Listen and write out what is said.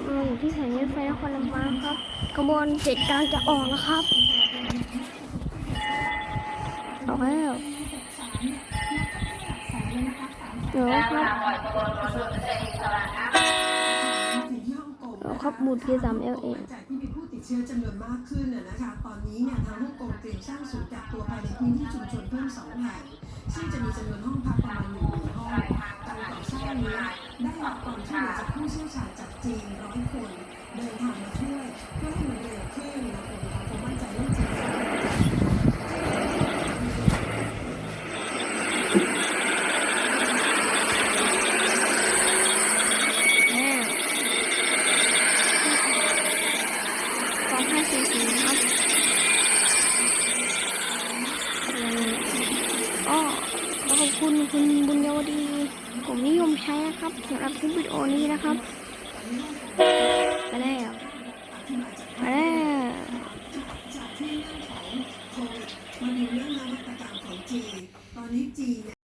ครับเราอยู่ที่สถานีรถไฟนครลำปางครับขบวนเจ็ดกลางจะออกแล้วครับออกแล้วเดี๋ยวครับเอาครับบูดพีสามเอลเอจากที่มีผู้ติดเชื้อจำนวนมากขึ้นนะคะตอนนี้เนี่ยทางฮ่องกงเตรียมสร้างศูนย์กักตัวภายในพื้นที่ชุมชนเพิ่มสองแห่งซึ่งจะมีจำนวนห้องพักประมาณหนึ่งหมื่นห้องการก่อสร้างนี้ได้รับความช่วยเหลือ จีนร้อยคนเดินทางมาช่วยเพื่อให้มันเร็วขึ้นและผมมีความมั่นใจว่าจีนแล้วสองห้าสี่สี่ครับอ๋อขอบคุณคุณบุญยวดี ผมนิยมใช้นะครับสำหรับคลิปวิดีโอนี้นะครับ มาแล้วมาแล้วจากที่เรื่องของโควิดมาดูเรื่องมาตรการของจีนตอนนี้จีน